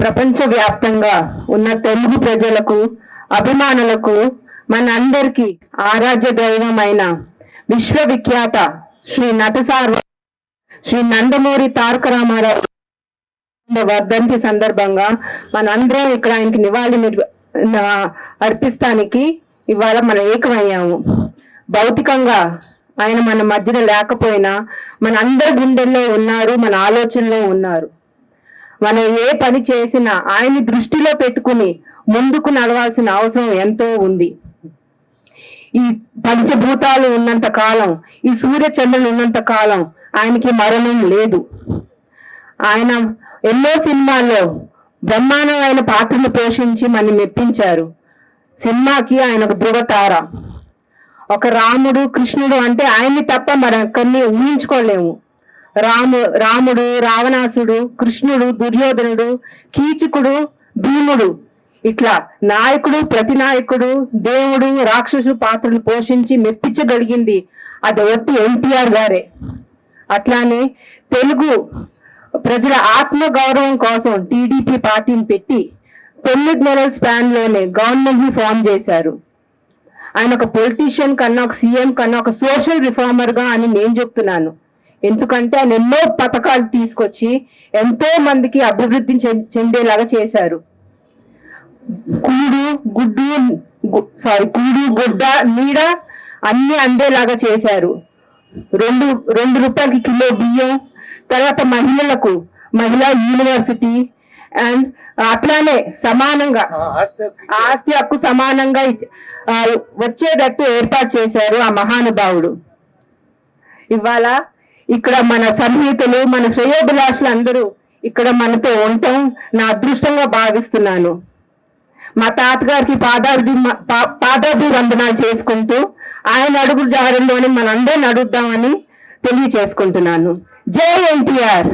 ప్రపంచవ్యాప్తంగా ఉన్న తెలుగు ప్రజలకు అభిమానులకు మన అందరికీ ఆరాధ్య దైవమైన విశ్వవిఖ్యాత శ్రీ నటసార్వ శ్రీ నందమూరి తారక రామారావు వర్ధంతి సందర్భంగా మనందరం ఇక్కడ ఆయనకి నివాళి అర్పిస్తానికి ఇవాళ మనం ఏకమయ్యాము. భౌతికంగా ఆయన మన మధ్యలో లేకపోయినా మన అందరి గుండెల్లో ఉన్నారు మన ఆలోచనలో ఉన్నారు. మనం ఏ పని చేసినా ఆయన్ని దృష్టిలో పెట్టుకుని ముందుకు నడవాల్సిన అవసరం ఎంతో ఉంది. ఈ పంచభూతాలు ఉన్నంత కాలం ఈ సూర్య చంద్రులు ఉన్నంత కాలం ఆయనకి మరణం లేదు. ఆయన ఎన్నో సినిమాల్లో బ్రహ్మాండమైన పాత్రను పోషించి మన మెప్పించారు. సినిమాకి ఆయన ఒక ధృవతార. ఒక రాముడు కృష్ణుడు అంటే ఆయన్ని తప్ప మరొకరిని ఊహించుకోలేము. రాము రాముడు రావణాసుడు కృష్ణుడు దుర్యోధనుడు కీచకుడు భీముడు. ఇట్లా నాయకుడు ప్రతి నాయకుడు దేవుడు రాక్షసుడు పాత్రలు పోషించి మెప్పించగలిగింది అది ఒట్టి ఎన్టీఆర్ గారే. అట్లానే తెలుగు ప్రజల ఆత్మ గౌరవం కోసం టీడీపీ పార్టీని పెట్టి తొమ్మిది నెలల స్పాన్లోనే గవర్నమెంట్ని ఫామ్ చేశారు. ఆయన ఒక పొలిటీషియన్ కన్నా ఒక సీఎం కన్నా ఒక సోషల్ రిఫార్మర్గా అని నేను చెప్తున్నాను. ఎందుకంటే ఆయన ఎన్నో పథకాలు తీసుకొచ్చి ఎంతో మందికి అభివృద్ధి చెందేలాగా చేశారు. కూడు గుడ్డు సారీ కూడు గుడ్డ నీడ అన్ని అందేలాగా చేశారు. రెండు రెండు రూపాయలకి కిలో బియ్యం తర్వాత మహిళలకు మహిళా యూనివర్సిటీ అండ్ అట్లానే సమానంగా ఆస్తి హక్కు సమానంగా వచ్చేటట్టు ఏర్పాటు చేశారు ఆ మహానుభావుడు. ఇవాళ ఇక్కడ మన సన్నిహితులు మన శ్రేయోభిలాషులు అందరూ ఇక్కడ మనతో ఉండటం నా అదృష్టంగా భావిస్తున్నాను. మా తాతగారికి పాదాభి పా- పాదాభి వందనాలు చేసుకుంటూ ఆయన అడుగు జాడల్లోనే మనందరం అడుగుదామని తెలియచేసుకుంటున్నాను. జై ఎన్టీఆర్!